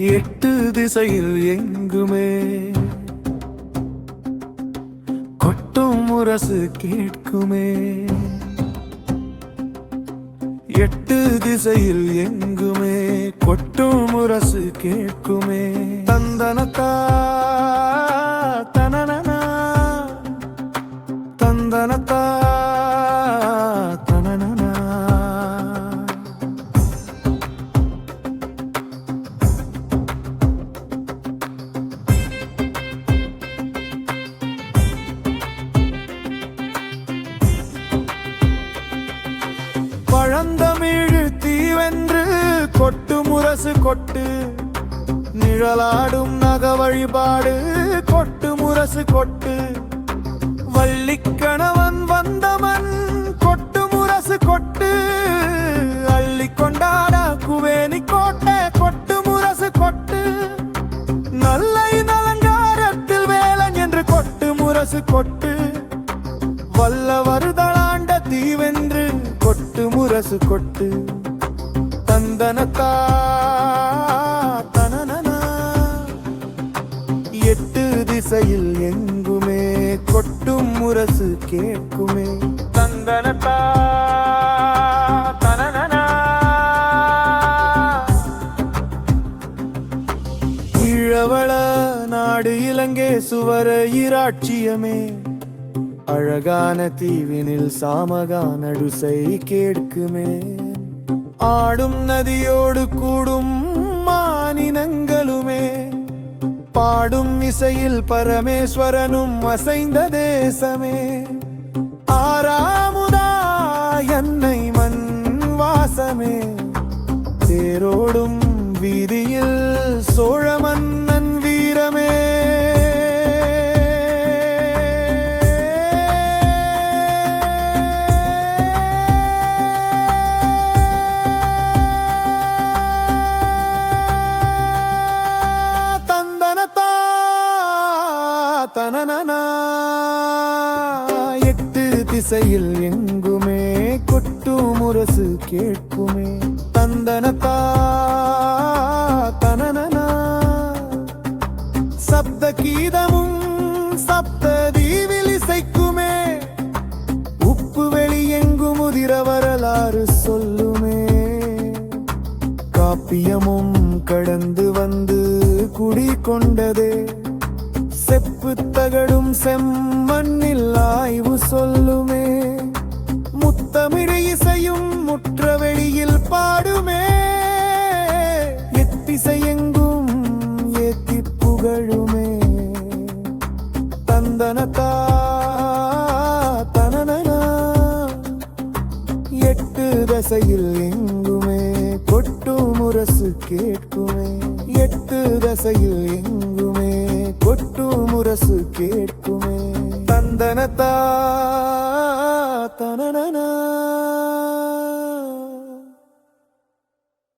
எட்டு திசையில் எங்குமே. கொட்டும் முரசு கேட்குமே. எட்டு திசையில் எங்குமே. கொட்டும் முரசு கேட்குமே. தந்தனத்தா தனனா தந்தனத்தா. வென்று கொட்டு முரசு கொட்டு. நிழலாடும் நக வழிபாடு கொட்டு முரசு கொட்டு. வள்ளிக்கணவன் வந்தவன் கொட்டு முரசு கொட்டு. அள்ளி கொண்டாட குவேனி கோட்டை கொட்டு முரசு கொட்டு. நல்லை நலங்காரத்தில் வேலன் என்று கொட்டு முரசு கொட்டு. வல்ல வருதலாண்ட தீவென்று கொட்டு முரசு கொட்டு. தனக்கா தனனனா. எட்டு திசையில் எங்குமே கொட்டும் முரசு கேட்குமே. தந்தனத்தா தனனனா. ஈழவள நாடு இலங்கை சுவர இராட்சியமே. அழகான தீவினில் சாமகா நடுசை கேட்குமே. ஆடும் நதியோடு கூடும் மானினங்களுமே. பாடும் இசையில் பரமேஸ்வரனும் அசைந்த தேசமே. ஆறாமுதா என்னை மண் வாசமே. தேரோடும் வீதியில் சோழமன் தனனனா. எட்டு திசையில் எங்குமே கொட்டு முரசு கேட்குமே தந்தனதா தனனனா. சப்த கீதமும் சப்த தீவில் இசைக்குமே. உப்பு வெளி எங்கும் முதிர வரலாறு சொல்லுமே. காப்பியமும் கடந்து வந்து குடி கொண்டதே செப்பு தகடும் செம்மண்ணில் ஆய்வு சொல்லுமே. முத்தமிழ் இசையும் முற்ற வெளியில் பாடுமே. எத்திசையெங்கும் ஏத்தி புகழுமே. தந்தனத்தா தனனனா. எட்டு தசையில் எங்குமே கொட்டு முரசு கேட்குமே. எட்டு தசையில் எங்குமே முரசு கேட்குமே. தந்தனதா தனனா